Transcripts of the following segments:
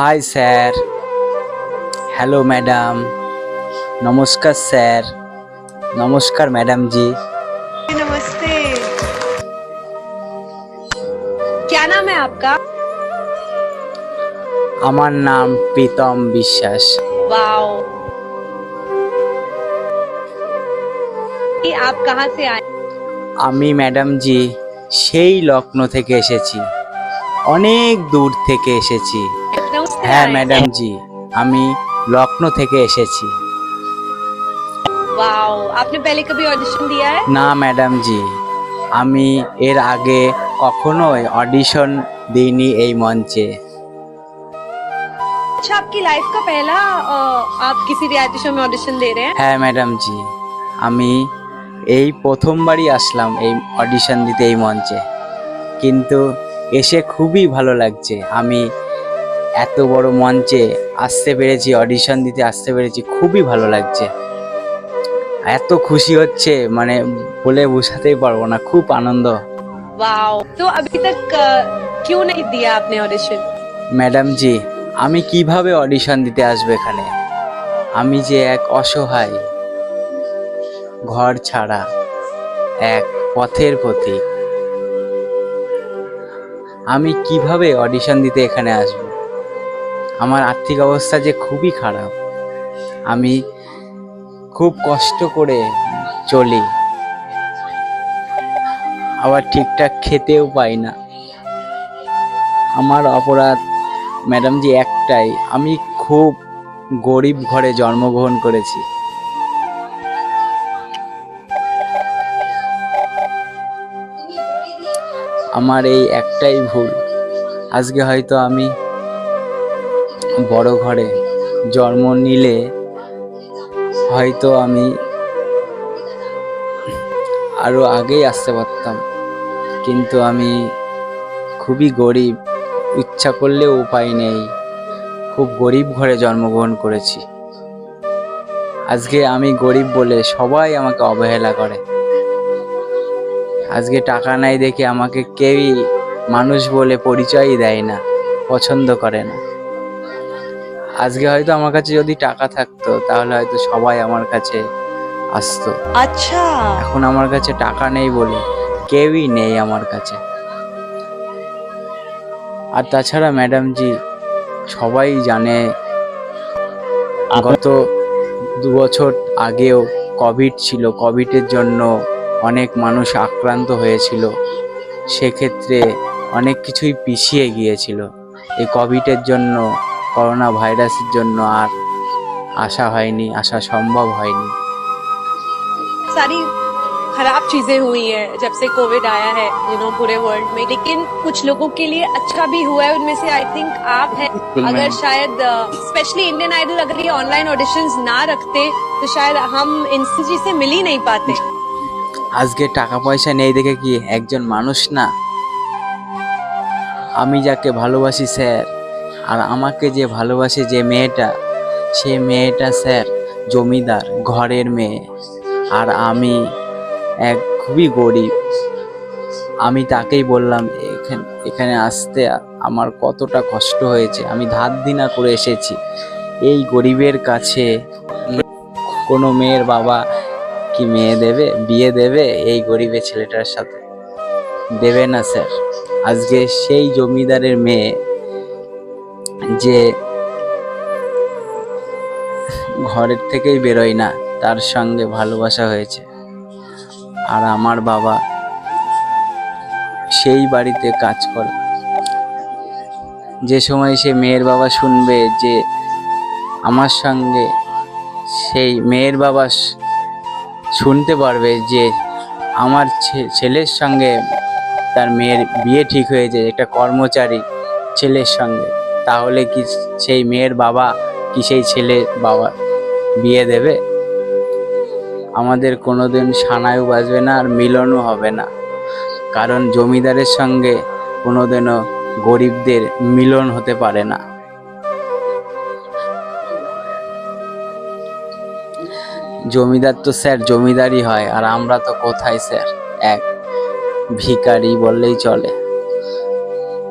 High sir hello madam নমস্কার sir নমস্কার madam জি नमस्ते क्या नाम है आपका আমার নাম প্রীতম বিশ্বাস वाओ ये आप कहाँ से आए আমি ম্যাডাম জি সেই লখনৌ থেকে এসেছি অনেক দূর থেকে এসেছি लखनऊ से হ্যাঁ आए? ম্যাডাম জি আমি লখনৌ থেকে এসেছি वाओ आपने पहले कभी ऑडिशन दिया है না ম্যাডাম জি আমি এর আগে কখনোই অডিশন দিইনি এই মঞ্চে अच्छा आपकी लाइफ का पहला अ, आप किसी रियलिटी शो में ऑडिशन दे रहे हैं হ্যাঁ ম্যাডাম জি আমি এই প্রথমবারই আসলাম এই অডিশন দিতে এই মঞ্চে কিন্তু এসে খুবই ভালো লাগছে আমি এত বড় মঞ্চে আসতে পেরেছি অডিশন দিতে আসতে পেরেছি খুবই ভালো লাগছে এত খুশি হচ্ছে মানে বলে বোঝাতেই পারবো না খুব আনন্দ वाओ तो अभी तक अ, क्यों नहीं दिया आपने ऑडिशन ম্যাডাম জি আমি কিভাবে অডিশন দিতে আসবো এখানে আমি যে এক অসহায় ঘর ছাড়া এক পথের পথিক আমি কিভাবে অডিশন দিতে এখানে আসব আমার আর্থিক অবস্থা যে খুবই খারাপ, আমি খুব কষ্ট করে চলি। আবার ঠিকঠাক খেতেও পাই না। আমার অপরাধ ম্যাডাম জি একটাই, আমি খুব গরিব ঘরে জন্মগ্রহণ করেছি। আমার এই একটাই ভুল। আজকে হয়তো আমি বড় ঘরে জন্ম নিলে হয়তো আমি আরও আগেই আসতে পারতাম। কিন্তু আমি খুবই গরিব, ইচ্ছা করলেও উপায় নেই। খুব গরিব ঘরে জন্মগ্রহণ করেছি। আজকে আমি গরিব বলে সবাই আমাকে অবহেলা করে। আজকে টাকা নাই দেখে আমাকে কেউই মানুষ বলে পরিচয়ই দেয় না, পছন্দ করে না। আজকে হয়তো আমার কাছে যদি টাকা থাকতো তাহলে হয়তো সবাই আমার কাছে আসতো। আচ্ছা। এখন আমার কাছে টাকা নেই বলে কেউই নেই আমার কাছে। আর তাছাড়া ম্যাডামজি সবাই জানে গত দু বছর আগেও কোভিড ছিল। কোভিডের জন্য অনেক মানুষ আক্রান্ত হয়েছিল। সেক্ষেত্রে অনেক কিছুই পিছিয়ে গিয়েছিল। এই কোভিডের জন্য করোনা ভাইরাসের জন্য আর আসা হয়নি আসা সম্ভব হয়নি सारी खराब चीजें हुई है जब से कोविड आया है यू नो पूरे वर्ल्ड में लेकिन कुछ लोगों के लिए अच्छा भी हुआ है उनमें से आई थिंक आप हैं अगर शायद स्पेशली इंडियन आइडल अगर ये ऑनलाइन ऑडिशंस ना रखते तो शायद हम इनसी से मिल ही नहीं पाते আজকে টাকা পয়সা নেই দেখে কি একজন মানুষ না আমি যাকে ভালোবাসি স্যার আর আমাকে যে ভালোবাসে যে মেয়েটা, সে মেয়েটা স্যার জমিদার, ঘরের মেয়ে। আর আমি এক খুবই গরিব। আমি তাকেই বললাম, এখানে এখানে আসতে আমার কতটা কষ্ট হয়েছে। আমি ধার দিনা করে এসেছি। এই গরিবের কাছে কোনো মেয়ের বাবা কি মেয়ে দেবে, বিয়ে দেবে এই গরিবের ছেলেটার সাথে? দেবে না স্যার। আজকে সেই জমিদারের মেয়ে যে ঘরের থেকেই বেরোয় না, তার সঙ্গে ভালোবাসা হয়েছে। আর আমার বাবা সেই বাড়িতে কাজ করে। যে সময় সে মেয়ের বাবা শুনবে যে আমার সঙ্গে সেই মেয়ের বাবা শুনতে পারবে যে আমার ছেলের সঙ্গে তার মেয়ের বিয়ে ঠিক হয়েছে, একটা কর্মচারী ছেলের সঙ্গে। তাহলে কি সেই মেয়ের বাবা কি সেই ছেলে বাবা বিয়ে দেবে? আমাদের কোনোদিন সানায়ও বাজবে না আর মিলনও হবে না। কারণ জমিদারের সঙ্গে কোনোদিনও গরিবদের মিলন হতে পারে না। জমিদার তো স্যার জমিদারই হয়, আর আমরা তো কোথায় স্যার? এক ভিখারি বললেই চলে।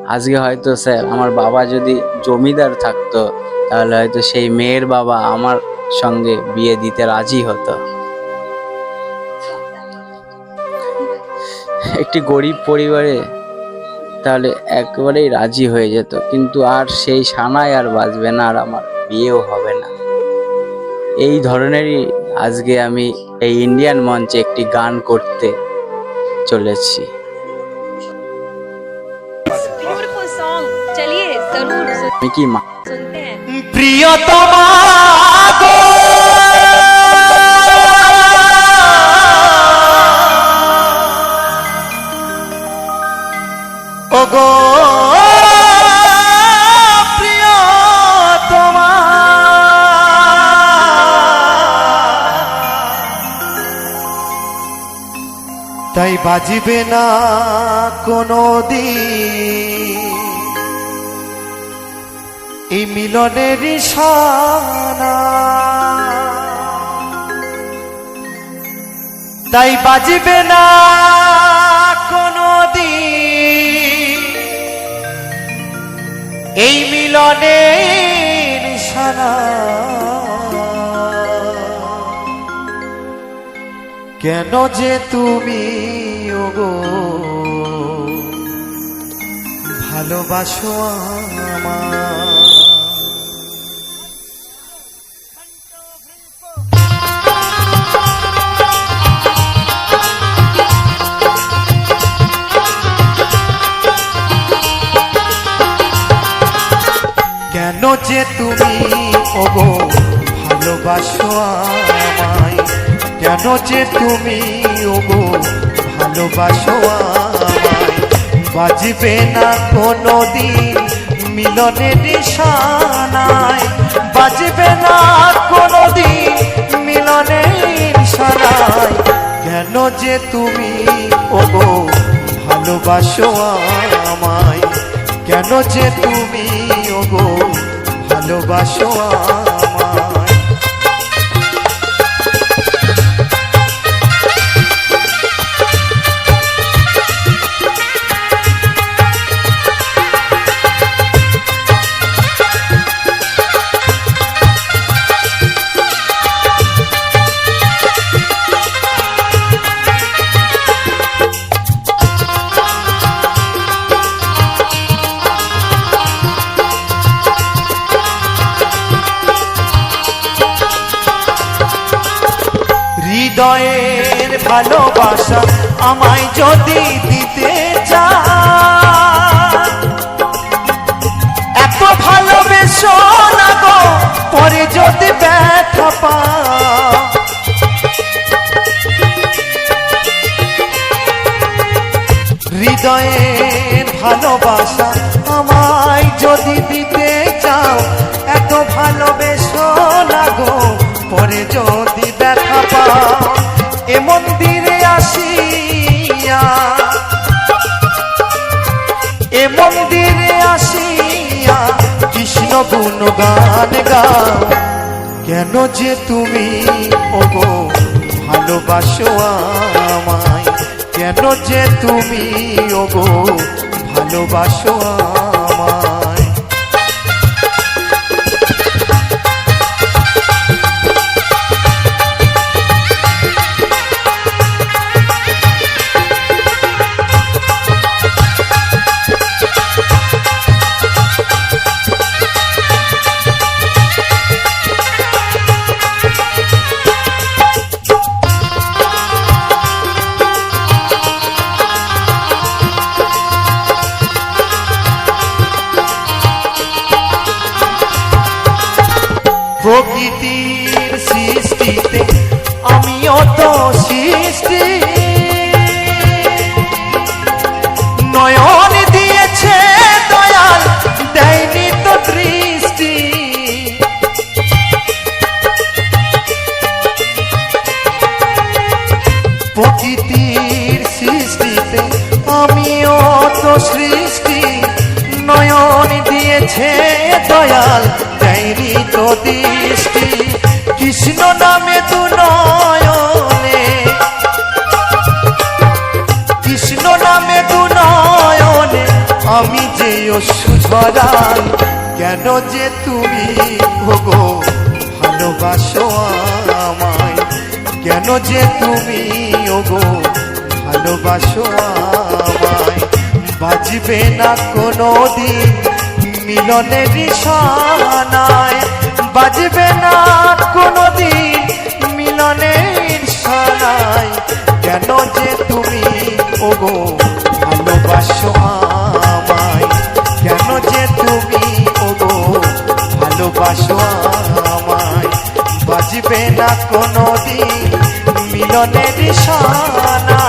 আজকে হয়তো স্যার আমার বাবা যদি জমিদার থাকতো, তাহলে হয়তো সেই মেয়ের বাবা আমার সঙ্গে বিয়ে দিতে রাজি হতো। একটি গরিব পরিবারে তাহলে একেবারেই রাজি হয়ে যেত, কিন্তু আর সেই সানায় আর বাজবে না, আর আমার বিয়েও হবে না। এই ধরনেরই আজকে আমি এই ইন্ডিয়ান মঞ্চে একটি গান করতে চলেছি। सॉन्ग चलिए जरूर सुन- আমি কি মা सुनते हैं প্রিয়তমা গো ও গো প্রিয়তমা তাই বাজিবে না কোনো দিন এই মিলনের তাই বাজিবে না কোনো এই মিলনের সানা কেন যে তুমি, ওগো, ভালোবাসো আমার যে তুমি, ওগো, ভালোবাসো আমায়। কেন যে তুমি, ওগো, ভালোবাসো আমায়। বাজবে না কোনো দিন মিলনের নিশানায় বাজবে না কোনো দিন মিলনের নিশানায় কেন যে তুমি, ওগো, ভালোবাসো আমায়। কেন যে তুমি, ওগো ভালোবাসো হৃদয়ের ভালোবাসা আমায় যদি দিতে চায় এত ভালোবেসো না গো, পরে যদি ব্যথা পা। হৃদয়ের ভালোবাসা এ মন্দিরে আসিয়া, এ মন্দিরে আসিয়া কৃষ্ণ গুণগান গাও কেন যে তুমি, ওগো, ভালোবাসো আমায়? কেন যে তুমি, ওগো, ভালোবাসো আমায়? দেয়নি তো দৃষ্টি কৃষ্ণ নামে দু নয়নে। কৃষ্ণ নামে দু নয়নে আমি যে কেন যে তুমি ওগো ভালোবাসো আমায়। কেন যে তুমি ওগো, ভালোবাসো আমায়। বাজবে না কোনো দিন মিলনের সানায় ওগো ভালোবাসো আমায়। তুমি ওগো না কোনো মিলনের সানায় বাজবে না